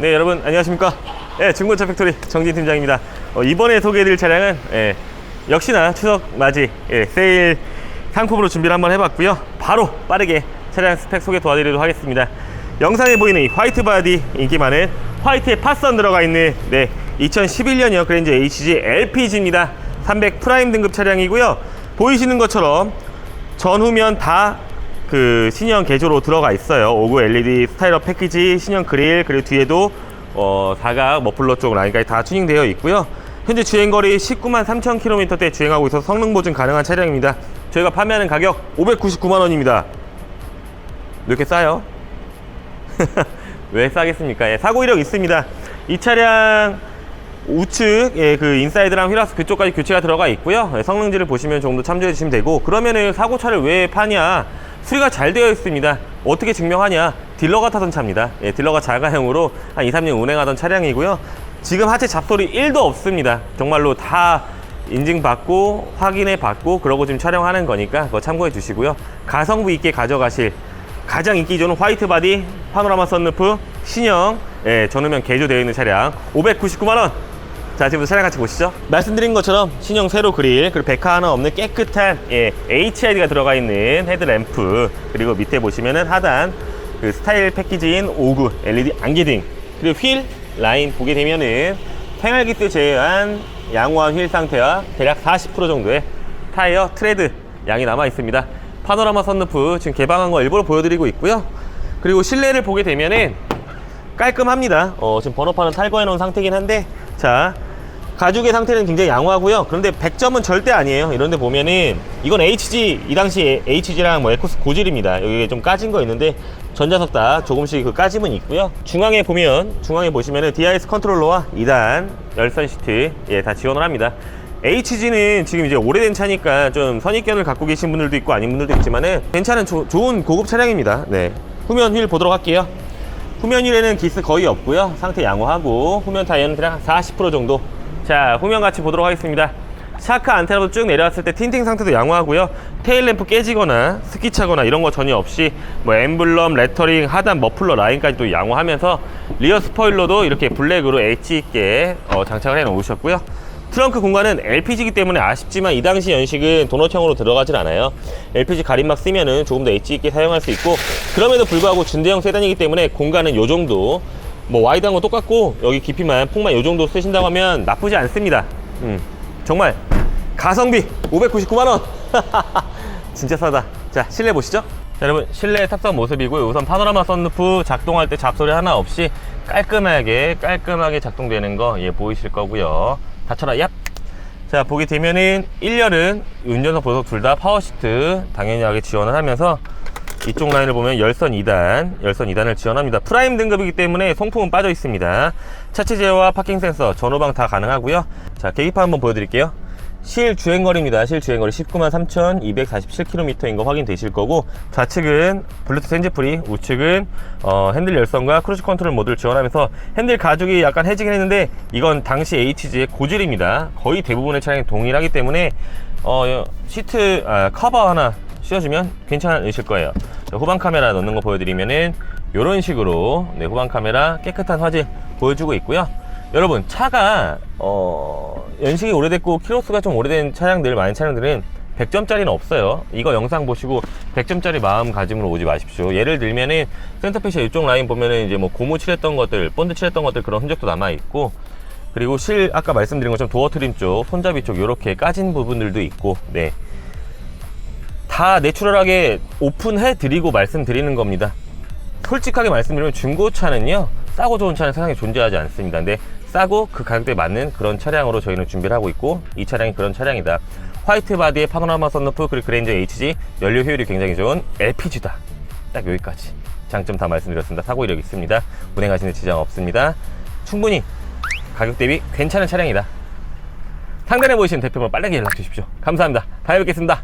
네 여러분 안녕하십니까? 네, 중고차 팩토리 정진 팀장입니다. 어, 이번에 소개해드릴 차량은 예, 역시나 추석 맞이 예, 세일 상품으로 준비를 한번 해봤고요. 바로 빠르게 차량 스펙 소개 도와드리도록 하겠습니다. 영상에 보이는 이 화이트 바디 인기 많은 화이트에 파선 들어가 있는 네 2011년형 그랜저 HG LPG입니다. 300 프라임 등급 차량이고요. 보이시는 것처럼 전후면 다 그 신형 개조로 들어가 있어요. 59 LED 스타일업 패키지, 신형 그릴, 그리고 뒤에도 어, 사각 머플러 쪽 라인까지 다 튜닝되어 있고요. 현재 주행거리 19만 3천 킬로미터대 주행하고 있어서 성능 보증 가능한 차량입니다. 저희가 판매하는 가격 599만 원입니다. 왜 이렇게 싸요? 왜 싸겠습니까? 예, 사고 이력 있습니다. 이 차량 우측 예, 그 인사이드랑 휠하우스 그쪽까지 교체가 들어가 있고요. 예, 성능지를 보시면 조금 더 참조해 주시면 되고 그러면은 사고차를 왜 파냐? 수리가 잘 되어 있습니다. 어떻게 증명하냐? 딜러가 타던 차입니다. 예, 딜러가 자가용으로 한 2, 3년 운행하던 차량이고요. 지금 하체 잡소리 1도 없습니다. 정말로 다 인증받고 확인해 받고 그러고 지금 촬영하는 거니까 그거 참고해 주시고요. 가성비 있게 가져가실 가장 인기 좋은 화이트 바디 파노라마 썬루프 신형 예, 전후면 개조되어 있는 차량 599만 원. 자, 지금부터 차량 같이 보시죠. 말씀드린 것처럼 신형 세로 그릴 그리고 백화 하나 없는 깨끗한 예, HID가 들어가 있는 헤드램프 그리고 밑에 보시면은 하단 그 스타일 패키지인 59 LED 안개등 그리고 휠 라인 보게 되면은 생활기스 제외한 양호한 휠 상태와 대략 40% 정도의 타이어 트레드 양이 남아 있습니다. 파노라마 선루프 지금 개방한 거 일부러 보여드리고 있고요. 그리고 실내를 보게 되면은 깔끔합니다. 어, 지금 번호판은 탈거해 놓은 상태긴 한데 자 가죽의 상태는 굉장히 양호하고요. 그런데 100점은 절대 아니에요. 이런데 보면은 이건 HG 이 당시 HG랑 뭐 에코스 고질입니다. 여기 좀 까진 거 있는데 전자석 다 조금씩 그 까짐은 있고요. 중앙에 보면 중앙에 보시면은 DIS 컨트롤러와 2단 열선 시트 예 다 지원을 합니다. HG는 지금 이제 오래된 차니까 좀 선입견을 갖고 계신 분들도 있고 아닌 분들도 있지만은 괜찮은 조- 좋은 고급 차량입니다. 네. 후면 휠 보도록 할게요. 후면 휠에는 기스 거의 없고요. 상태 양호하고 후면 타이어는 대략 40% 정도. 자, 후면 같이 보도록 하겠습니다. 샤크 안테나부터 쭉 내려왔을 때 틴팅 상태도 양호하고요. 테일 램프 깨지거나 스키 차거나 이런 거 전혀 없이 뭐 엠블럼, 레터링, 하단 머플러 라인까지도 양호하면서 리어 스포일러도 이렇게 블랙으로 엣지 있게 어, 장착을 해 놓으셨고요. 트렁크 공간은 LPG이기 때문에 아쉽지만 이 당시 연식은 도넛형으로 들어가질 않아요. LPG 가림막 쓰면은 조금 더 엣지 있게 사용할 수 있고 그럼에도 불구하고 준대형 세단이기 때문에 공간은 요 정도 뭐 와이드한 건 똑같고 여기 깊이만 폭만 요 정도 쓰신다고 하면 나쁘지 않습니다. 음, 정말 가성비 599만 원. 진짜 싸다. 자 실내 보시죠. 자, 여러분 실내 탑승 모습이고요. 우선 파노라마 썬루프 작동할 때 잡소리 하나 없이 깔끔하게 깔끔하게 작동되는 거 예, 보이실 거고요. 닫혀라 얍. 자 보게 되면은 1열은 운전석 보석 둘 다 파워시트 당연하게 지원을 하면서 이쪽 라인을 보면 열선 2단, 열선 2단을 지원합니다. 프라임 등급이기 때문에 송풍은 빠져 있습니다. 차체 제어와 파킹 센서, 전후방 다 가능하고요. 자, 계기판 한번 보여드릴게요. 실 주행거리입니다. 실 주행거리 19만 3,247km인 거 확인되실 거고 좌측은 블루투스 핸즈프리, 우측은 어, 핸들 열선과 크루즈 컨트롤 모드를 지원하면서 핸들 가죽이 약간 해지긴 했는데 이건 당시 HG의 고질입니다. 거의 대부분의 차량이 동일하기 때문에 어, 시트 아, 커버 하나 씌워주면 괜찮으실 거예요. 자, 후방 카메라 넣는 거 보여드리면은 이런 식으로 네, 후방 카메라 깨끗한 화질 보여주고 있고요. 여러분 차가 어, 연식이 오래됐고 키로수가 좀 오래된 차량들 많은 차량들은 100점짜리는 없어요. 이거 영상 보시고 100점짜리 마음가짐으로 오지 마십시오. 예를 들면은 센터페시아 이쪽 라인 보면은 이제 뭐 고무 칠했던 것들, 본드 칠했던 것들 그런 흔적도 남아 있고 그리고 실 아까 말씀드린 것처럼 도어 트림 쪽, 손잡이 쪽 이렇게 까진 부분들도 있고 네. 다 내추럴하게 오픈해 드리고 말씀드리는 겁니다. 솔직하게 말씀드리면 중고차는요 싸고 좋은 차는 세상에 존재하지 않습니다. 근데 싸고 그 가격대에 맞는 그런 차량으로 저희는 준비를 하고 있고 이 차량이 그런 차량이다. 화이트 바디에 파노라마 선루프 그리고 그랜저 HG 연료 효율이 굉장히 좋은 LPG다. 딱 여기까지 장점 다 말씀드렸습니다. 사고 이력 있습니다. 운행하시는 지장 없습니다. 충분히 가격 대비 괜찮은 차량이다. 상단에 보이시는 대표번 빠르게 연락 주십시오. 감사합니다. 다음에 뵙겠습니다.